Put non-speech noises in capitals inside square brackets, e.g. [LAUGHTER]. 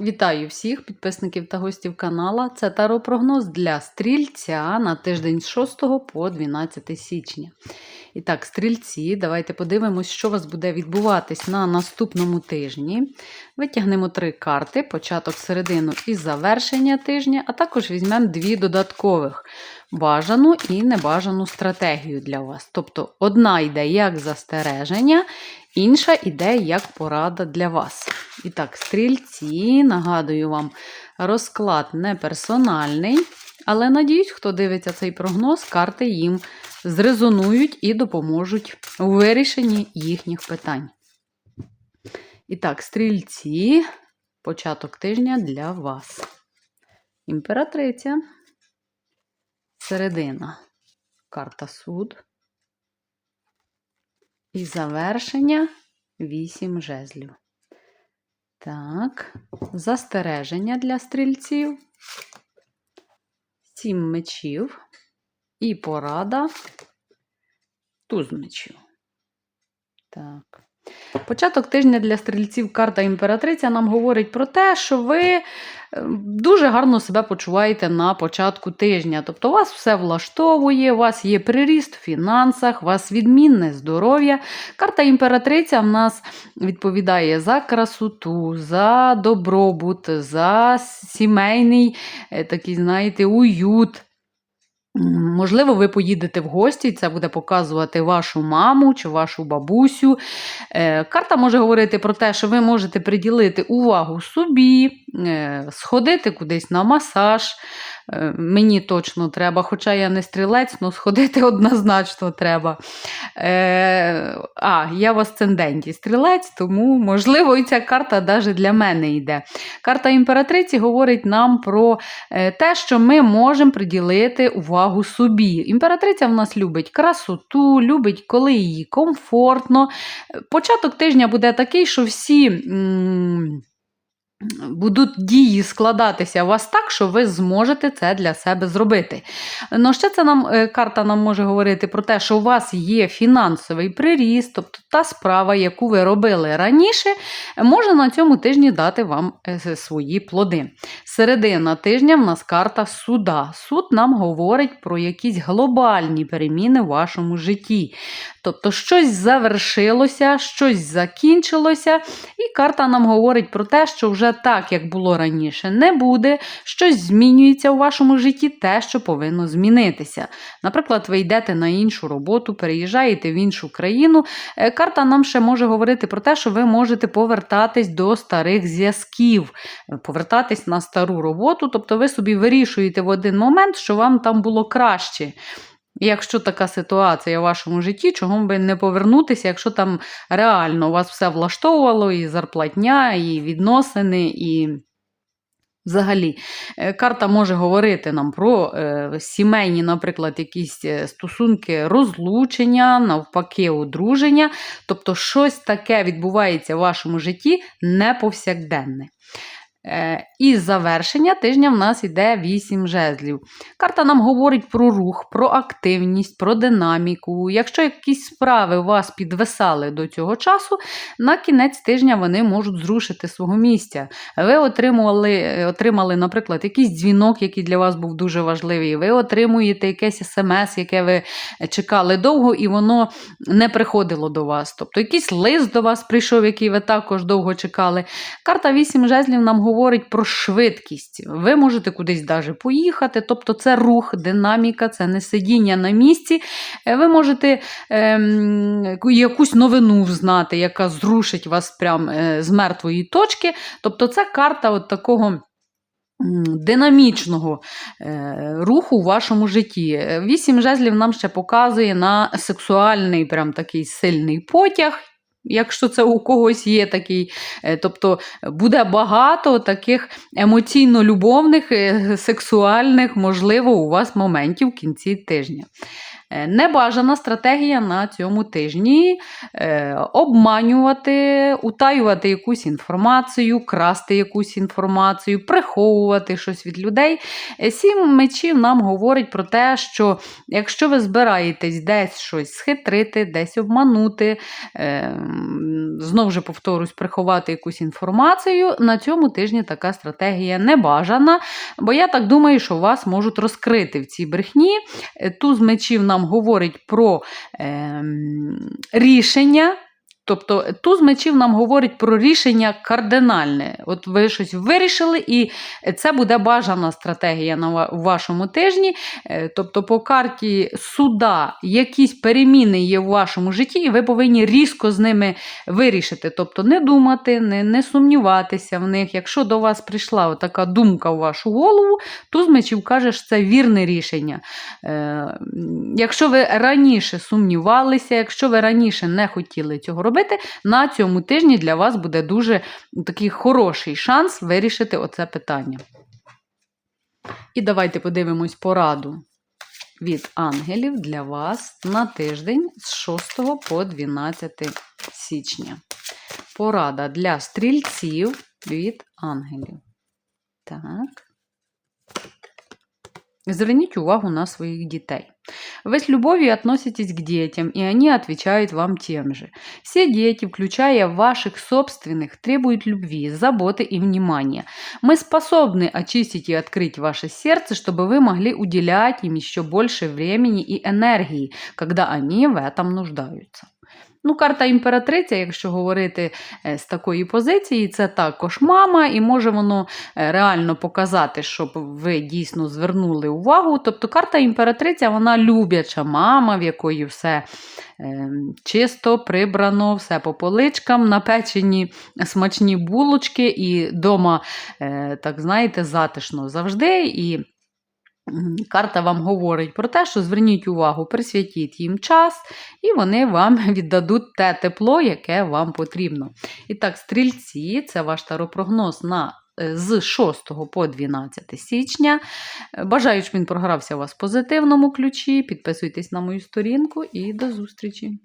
Вітаю всіх підписників та гостів канала. Це таро-прогноз для стрільця на тиждень з 6 по 12 січня. І так, стрільці, давайте подивимось, що у вас буде відбуватись на наступному тижні. Витягнемо три карти: початок, середину і завершення тижня, а також візьмемо дві додаткових бажану і небажану стратегію для вас. Тобто, одна йде як застереження, інша йде як порада для вас. І так, стрільці, нагадую вам, розклад не персональний, але надіюсь, хто дивиться цей прогноз, карти їм зрезонують і допоможуть у вирішенні їхніх питань. І так, стрільці, початок тижня для вас. Імператриця, середина, карта суд. І завершення вісім жезлів. Так, застереження для стрільців, сім мечів і порада туз мечів. Так. Початок тижня для стрільців карта імператриця нам говорить про те, що ви е, дуже гарно себе почуваєте на початку тижня. Тобто, вас все влаштовує, у вас є приріст в фінансах, у вас відмінне здоров'я. Карта імператриця в нас відповідає за красоту, за добробут, за сімейний е, такий, знаєте, уют. Можливо, ви поїдете в гості, це буде показувати вашу маму чи вашу бабусю. Е, Карта може говорити про те, що ви можете приділити увагу собі, е, сходити кудись на масаж. Е, Мені точно треба, хоча я не стрілець, але сходити [LAUGHS] однозначно треба. А, я в асценденті стрілець, тому, можливо, і ця карта навіть для мене йде. Карта імператриці говорить нам про те, що ми можемо приділити увагу собі. Імператриця в нас любить красоту, любить, коли їй комфортно. Початок тижня буде такий, що всі. м, Будуть дії складатися у вас так, що ви зможете це для себе зробити. Ну, ще це нам е, карта нам може говорити про те, що у вас є фінансовий приріст, тобто та справа, яку ви робили раніше, може на цьому тижні дати вам е, свої плоди. Середина тижня в нас карта суда. Суд нам говорить про якісь глобальні переміни в вашому житті. Тобто щось завершилося, щось закінчилося, і карта нам говорить про те, що вже так, як було раніше, не буде, щось змінюється у вашому житті, те, що повинно змінитися. Наприклад, ви йдете на іншу роботу, переїжджаєте в іншу країну. Е, Карта нам ще може говорити про те, що ви можете повертатись до старих зв'язків, е, повертатись на стару роботу, тобто ви собі вирішуєте в один момент, що вам там було краще. Якщо така ситуація в вашому житті, чого би не повернутися, якщо там реально у вас все влаштовувало, і зарплатня, і відносини, і взагалі Е, карта може говорити нам про е, сімейні, наприклад, якісь е, стосунки розлучення, навпаки, одруження. Тобто щось таке відбувається в вашому житті неповсякденне. Е, І завершення тижня в нас йде 8 жезлів. Карта нам говорить про рух, про активність, про динаміку. Якщо якісь справи вас підвисали до цього часу, на кінець тижня вони можуть зрушити свого місця. Ви отримували, е, отримали, наприклад, якийсь дзвінок, який для вас був дуже важливий. Ви отримуєте якесь смс, яке ви чекали довго, і воно не приходило до вас. Тобто якийсь лист до вас прийшов, який ви також довго чекали. Карта 8 жезлів нам говорить про швидкість. Ви можете кудись даже поїхати, тобто це рух, динаміка, це не сидіння на місці. Е, Ви можете ем, якусь новину взнати, яка зрушить вас прямо е, з мертвої точки. Тобто це карта от такого. Динамічного е, руху у вашому житті. Е, Вісім жезлів нам ще показує на сексуальний, прям такий сильний потяг, якщо це у когось є такий. Е, Тобто буде багато таких емоційно-любовних, е, сексуальних, можливо, у вас моментів в кінці тижня. Е, Небажана стратегія на цьому тижні е, обманювати, утаювати якусь інформацію, красти якусь інформацію, приховувати щось від людей. Е, Сім мечів нам говорить про те, що якщо ви збираєтесь десь щось схитрити, десь обманути, знову ж повторюсь, приховати якусь інформацію, на цьому тижні така стратегія не бажана, бо я так думаю, що вас можуть розкрити в цій брехні. Туз мечів нам говорить про е, рішення. Тобто туз мечів нам говорить про рішення кардинальне. От ви щось вирішили, і це буде бажана стратегія на вашому тижні. Е, Тобто, по карті суда якісь переміни є в вашому житті, і ви повинні різко з ними вирішити. Тобто не думати, не, не сумніватися в них. Якщо до вас прийшла така думка в вашу голову, туз мечів каже, що це вірне рішення. Е, Якщо ви раніше сумнівалися, якщо ви раніше не хотіли цього робити, на цьому тижні для вас буде дуже такий хороший шанс вирішити оце питання. І давайте подивимось пораду від ангелів для вас на тиждень з 6 по 12 січня. Порада для стрільців від ангелів. Так. Зверніть увагу на своих детей. Вы с любовью относитесь к детям, и они отвечают вам тем же. Все дети, включая ваших собственных, требуют любви, заботы и внимания. Мы способны очистить и открыть ваше сердце, чтобы вы могли уделять им еще больше времени и энергии, когда они в этом нуждаются. Ну, карта імператриця, якщо говорити е, з такої позиції, це також мама, і може воно е, реально показати, щоб ви дійсно звернули увагу. Тобто карта імператриця, вона любляча мама, в якої все е, чисто, прибрано, все по поличкам, напечені смачні булочки, і вдома, е, так знаєте, затишно завжди. І Карта вам говорить про те, що зверніть увагу, присвятіть їм час, і вони вам [LAUGHS] віддадуть те тепло, яке вам потрібно. І так, стрільці, це ваш таропрогноз на е, з 6 по 12 січня. Е, Бажаю, щоб він програвся у вас в позитивному ключі. Підписуйтесь на мою сторінку і до зустрічі!